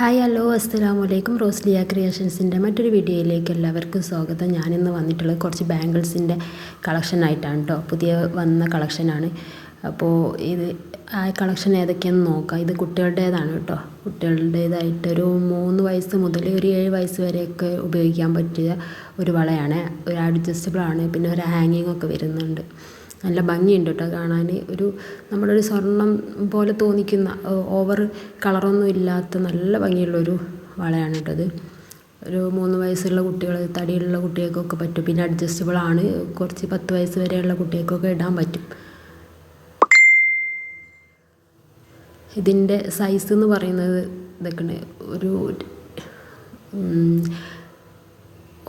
Hi hello അസ്സലാമു അലൈക്കും റോസ്ലിയ ക്രിയേഷൻസിന്റെ മറ്റൊരു വീഡിയോയിലേക്ക് എല്ലാവർക്കും സ്വാഗതം. ഞാനിന്ന് വന്നിട്ടുള്ളത് കുറച്ച് ബാംഗിൾസിന്റെ കളക്ഷൻ ആയിട്ടാണ് കേട്ടോ പുതിയ വന്ന കളക്ഷനാണ്. അപ്പോൾ ഇത് ആ കളക്ഷൻ ഏതൊക്കെയാണെന്ന് നോക്കാം. ഇത് കുട്ടികളുടേതാണ് കേട്ടോ കുട്ടികളുടേതായിട്ടൊരു മൂന്ന് വയസ്സ് മുതൽ ഒരു ഏഴ് വയസ്സ് വരെയൊക്കെ ഉപയോഗിക്കാൻ പറ്റിയ ഒരു വളയാണ്. ഒരു അഡ്ജസ്റ്റബിൾ ആണ് പിന്നെ ഒരു ഹാങ്ങിങ് ഒക്കെ വരുന്നുണ്ട്. നല്ല ഭംഗിയുണ്ട് കേട്ടോ കാണാൻ. ഒരു നമ്മളൊരു സ്വർണം പോലെ തോന്നിക്കുന്ന ഓവർ കളറൊന്നും ഇല്ലാത്ത നല്ല ഭംഗിയുള്ളൊരു വളയാണ് കേട്ടോ ഇത്. ഒരു മൂന്ന് വയസ്സുള്ള കുട്ടികൾ തടിയുള്ള കുട്ടികൾക്കൊക്കെ പറ്റും. പിന്നെ അഡ്ജസ്റ്റബിൾ ആണ്. കുറച്ച് പത്ത് വയസ്സ് വരെയുള്ള കുട്ടികൾക്കൊക്കെ ഇടാൻ പറ്റും. ഇതിന്റെ സൈസ് എന്ന് പറയുന്നത് ഇതൊക്കെയാണ്. ഒരു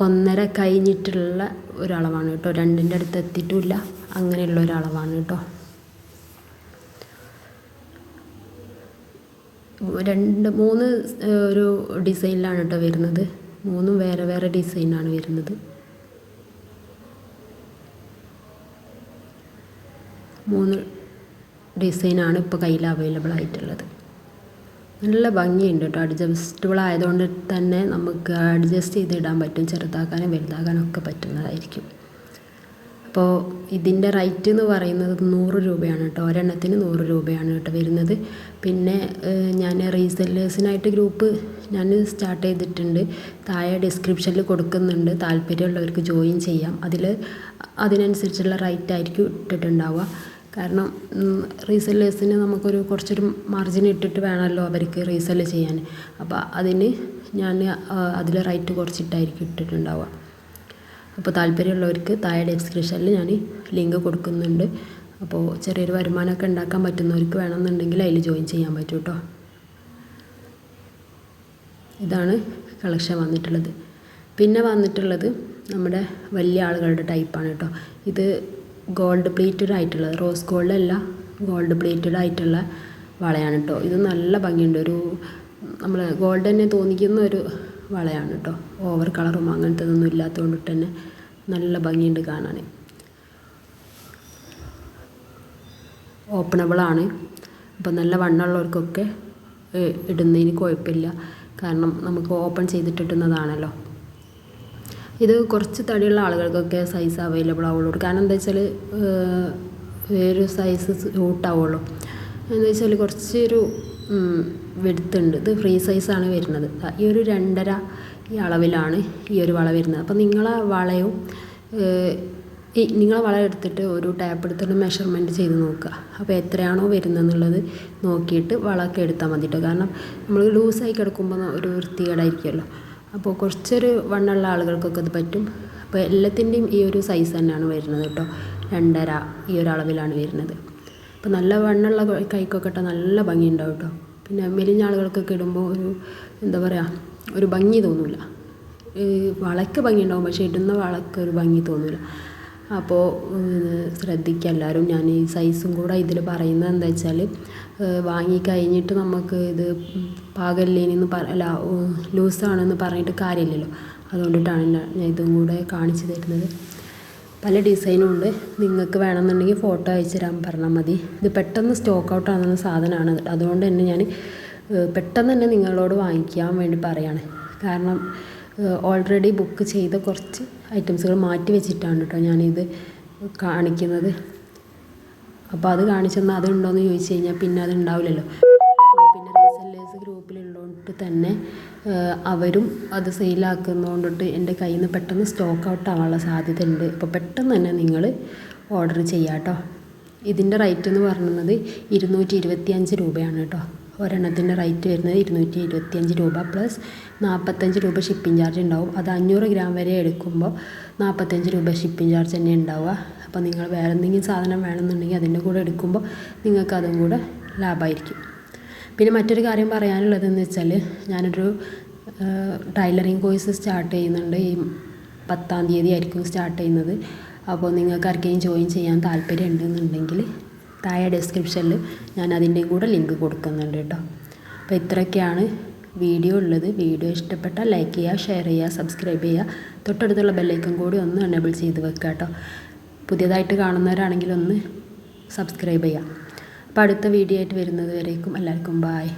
ഒന്നര കഴിഞ്ഞിട്ടുള്ള ഒരളവാണ് കേട്ടോ. രണ്ടിന്റെ അടുത്ത് എത്തിയിട്ടുമില്ല അങ്ങനെയുള്ള ഒരളവാണ് കേട്ടോ. രണ്ട് മൂന്ന് ഒരു ഡിസൈനിലാണ് കേട്ടോ വരുന്നത്. മൂന്നും വേറെ വേറെ ഡിസൈനാണ് വരുന്നത്. മൂന്ന് ഡിസൈനാണ് ഇപ്പോൾ കയ്യിൽ അവൈലബിൾ ആയിട്ടുള്ളത്. നല്ല ഭംഗിയുണ്ട് കേട്ടോ. അഡ്ജസ്റ്റബിൾ ആയതുകൊണ്ട് തന്നെ നമുക്ക് അഡ്ജസ്റ്റ് ചെയ്തിടാൻ പറ്റും. ചെറുതാക്കാനും വലുതാക്കാനും ഒക്കെ പറ്റുന്നതായിരിക്കും. അപ്പോൾ ഇതിന്റെ റേറ്റ് എന്ന് പറയുന്നത് നൂറ് രൂപയാണ് കേട്ടോ. ഒരെണ്ണത്തിന് നൂറ് രൂപയാണ് കേട്ടോ വരുന്നത്. പിന്നെ ഞാൻ റീസെല്ലേഴ്സിനായിട്ട് ഗ്രൂപ്പ് ഞാൻ സ്റ്റാർട്ട് ചെയ്തിട്ടുണ്ട്. താഴെ ഡിസ്ക്രിപ്ഷനിൽ കൊടുക്കുന്നുണ്ട്. താല്പര്യമുള്ളവർക്ക് ജോയിൻ ചെയ്യാം. അതിൽ അതിനനുസരിച്ചുള്ള റേറ്റ് ആയിരിക്കും ഇട്ടിട്ടുണ്ടാവുക. കാരണം റീസെല്ലേഴ്സിന് നമുക്കൊരു കുറച്ചൊരു മാർജിൻ ഇട്ടിട്ട് വേണമല്ലോ അവർക്ക് റീസെൽ ചെയ്യാൻ. അപ്പോൾ അതിന് ഞാൻ അതിൽ റേറ്റ് കുറച്ചിട്ടായിരിക്കും ഇട്ടിട്ടുണ്ടാവുക. അപ്പോൾ താല്പര്യമുള്ളവർക്ക് താഴെ ഡിസ്ക്രിപ്ഷനിൽ ഞാൻ ലിങ്ക് കൊടുക്കുന്നുണ്ട്. അപ്പോൾ ചെറിയൊരു വരുമാനമൊക്കെ ഉണ്ടാക്കാൻ പറ്റുന്നവർക്ക് വേണമെന്നുണ്ടെങ്കിൽ അതിൽ ജോയിൻ ചെയ്യാൻ പറ്റും കേട്ടോ ഇതാണ് കളക്ഷൻ വന്നിട്ടുള്ളത്. പിന്നെ വന്നിട്ടുള്ളത് നമ്മുടെ വലിയ ആളുകളുടെ ടൈപ്പാണ് കേട്ടോ ഇത് ഗോൾഡ് പ്ലേറ്റഡ് ആയിട്ടുള്ള റോസ് ഗോൾഡ് അല്ല ഗോൾഡ് പ്ലേറ്റഡ് ആയിട്ടുള്ള വളയാണ് കേട്ടോ ഇത് നല്ല ഭംഗിയുണ്ട്. ഒരു നമ്മൾ ഗോൾഡ് തന്നെ തോന്നിക്കുന്ന ഒരു വളയാണ് കേട്ടോ ഓവർ കളറും അങ്ങനത്തെ അങ്ങനത്തതൊന്നും ഇല്ലാത്തതുകൊണ്ട് തന്നെ നല്ല ഭംഗിയുണ്ട് കാണാൻ. ഓപ്പണബിളാണ് അപ്പോൾ നല്ല വണ്ണമുള്ളവർക്കൊക്കെ ഇടുന്നതിന് കുഴപ്പമില്ല. കാരണം നമുക്ക് ഓപ്പൺ ചെയ്തിട്ടിട്ടുന്നതാണല്ലോ ഇത് കുറച്ച് തടിയുള്ള ആളുകൾക്കൊക്കെ സൈസ് അവൈലബിൾ ആവുള്ളൂ. കാരണം എന്താ വെച്ചാൽ വേറൊരു സൈസ് സൂട്ടാവുള്ളൂ എന്താ വെച്ചാൽ കുറച്ചൊരു വെടുത്തുണ്ട് ഇത് ഫ്രീ സൈസാണ് വരുന്നത്. ഈ ഒരു രണ്ടര ഈ അളവിലാണ് ഈ ഒരു വള വരുന്നത്. അപ്പോൾ നിങ്ങളെ വളയും ഈ നിങ്ങളെ വള എടുത്തിട്ട് ഒരു ടാപ്പ് എടുത്തിട്ട് മെഷർമെന്റ് ചെയ്ത് നോക്കുക. അപ്പോൾ എത്രയാണോ വരുന്നതെന്നുള്ളത് നോക്കിയിട്ട് വളമൊക്കെ എടുത്താൽ മതി കാരണം നമ്മൾ ലൂസായി കിടക്കുമ്പോൾ ഒരു വൃത്തികേടായിരിക്കുമല്ലോ അപ്പോൾ കുറച്ചൊരു വണ്ണുള്ള ആളുകൾക്കൊക്കെ അത് പറ്റും. അപ്പോൾ എല്ലാത്തിന്റെയും ഈ ഒരു സൈസ് തന്നെയാണ് വരുന്നത് കേട്ടോ. രണ്ടര ഈ ഒരു അളവിലാണ് വരുന്നത്. അപ്പോൾ നല്ല വണ്ണുള്ള കൈക്കൊക്കെ ഇട്ടാൽ നല്ല ഭംഗി ഉണ്ടാവും കേട്ടോ. പിന്നെ മെലിഞ്ഞ ആളുകൾക്കൊക്കെ ഇടുമ്പോൾ ഒരു എന്താ പറയുക ഒരു ഭംഗി തോന്നില്ല വളയ്ക്ക് ഭംഗി ഉണ്ടാവും പക്ഷേ ഇടുന്ന വളയ്ക്ക് ഒരു ഭംഗി തോന്നില്ല അപ്പോൾ ശ്രദ്ധിക്കുക എല്ലാവരും. ഞാൻ ഈ സൈസും കൂടെ ഇതിൽ പറയുന്നത് എന്താ വെച്ചാൽ വാങ്ങി കഴിഞ്ഞിട്ട് നമുക്ക് ഇത് പാകല്ലേനെന്ന് പറ അല്ല ലൂസാണെന്ന് പറഞ്ഞിട്ട് കാര്യമില്ലല്ലോ. അതുകൊണ്ടിട്ടാണ് ഞാൻ ഇതും കൂടെ കാണിച്ചു തരുന്നത്. പല ഡിസൈനും ഉണ്ട്. നിങ്ങൾക്ക് വേണമെന്നുണ്ടെങ്കിൽ ഫോട്ടോ അയച്ചു തരാൻ പറഞ്ഞാൽ മതി. ഇത് പെട്ടെന്ന് സ്റ്റോക്ക് ഔട്ട് ആകുന്ന സാധനമാണ്. അതുകൊണ്ട് തന്നെ ഞാൻ പെട്ടെന്ന് തന്നെ നിങ്ങളോട് വാങ്ങിക്കാൻ വേണ്ടി പറയാണ്. കാരണം ഓൾറെഡി ബുക്ക് ചെയ്ത കുറച്ച് ഐറ്റംസുകൾ മാറ്റി വെച്ചിട്ടാണ് കേട്ടോ ഞാനിത് കാണിക്കുന്നത്. അപ്പോൾ അത് കാണിച്ചെന്നാൽ അതുണ്ടോയെന്ന് ചോദിച്ചു കഴിഞ്ഞാൽ പിന്നെ അത് ഉണ്ടാവില്ലല്ലോ പിന്നെ റീസെല്ലേഴ്സ് ഗ്രൂപ്പിലുള്ളതുകൊണ്ട് തന്നെ അവരും അത് സെയിലാക്കുന്നതുകൊണ്ടിട്ട് എന്റെ കയ്യിൽ നിന്ന് പെട്ടെന്ന് സ്റ്റോക്ക് ഔട്ട് ആവാനുള്ള സാധ്യത ഉണ്ട് അപ്പോൾ പെട്ടെന്ന് തന്നെ നിങ്ങൾ ഓർഡർ ചെയ്യാം കേട്ടോ ഇതിന്റെ റേറ്റ് എന്ന് പറയുന്നത് ഇരുന്നൂറ്റി ഇരുപത്തി അഞ്ച് രൂപയാണ് കേട്ടോ ഒരെണ്ണത്തിന്റെ റേറ്റ് വരുന്നത് ഇരുന്നൂറ്റി ഇരുപത്തിയഞ്ച് രൂപ പ്ലസ് നാൽപ്പത്തഞ്ച് രൂപ ഷിപ്പിംഗ് ചാർജ് ഉണ്ടാവും. അത് അഞ്ഞൂറ് ഗ്രാം വരെ എടുക്കുമ്പോൾ നാൽപ്പത്തഞ്ച് രൂപ ഷിപ്പിംഗ് ചാർജ് തന്നെ ഉണ്ടാവുക. അപ്പോൾ നിങ്ങൾ വേറെ എന്തെങ്കിലും സാധനം വേണമെന്നുണ്ടെങ്കിൽ അതിന്റെ കൂടെ എടുക്കുമ്പോൾ നിങ്ങൾക്ക് അതും കൂടെ ലാഭമായിരിക്കും. പിന്നെ മറ്റൊരു കാര്യം പറയാനുള്ളതെന്ന് വെച്ചാൽ ഞാനൊരു ടൈലറിങ് കോഴ്സ് സ്റ്റാർട്ട് ചെയ്യുന്നുണ്ട്. ഈ പത്താം തീയതി ആയിരിക്കും സ്റ്റാർട്ട് ചെയ്യുന്നത്. അപ്പോൾ നിങ്ങൾക്ക് ആർക്കെങ്കിലും ജോയിൻ ചെയ്യാൻ താല്പര്യം ഉണ്ടെന്നുണ്ടെങ്കിൽ താഴെ ഡിസ്ക്രിപ്ഷനിൽ ഞാൻ അതിന്റെയും കൂടെ ലിങ്ക് കൊടുക്കുന്നുണ്ട് കേട്ടോ. അപ്പോൾ ഇത്രയൊക്കെയാണ് വീഡിയോ ഉള്ളത്. വീഡിയോ ഇഷ്ടപ്പെട്ടാൽ ലൈക്ക് ചെയ്യുക ഷെയർ ചെയ്യുക സബ്സ്ക്രൈബ് ചെയ്യുക. തൊട്ടടുത്തുള്ള ബെല്ലൈക്കൻ കൂടി ഒന്ന് എനേബിൾ ചെയ്ത് വെക്കുക കേട്ടോ. പുതിയതായിട്ട് കാണുന്നവരാണെങ്കിൽ ഒന്ന് സബ്സ്ക്രൈബ് ചെയ്യുക. അപ്പോൾ അടുത്ത വീഡിയോ ആയിട്ട് വരുന്നത് വരേക്കും എല്ലാവർക്കും ബായ്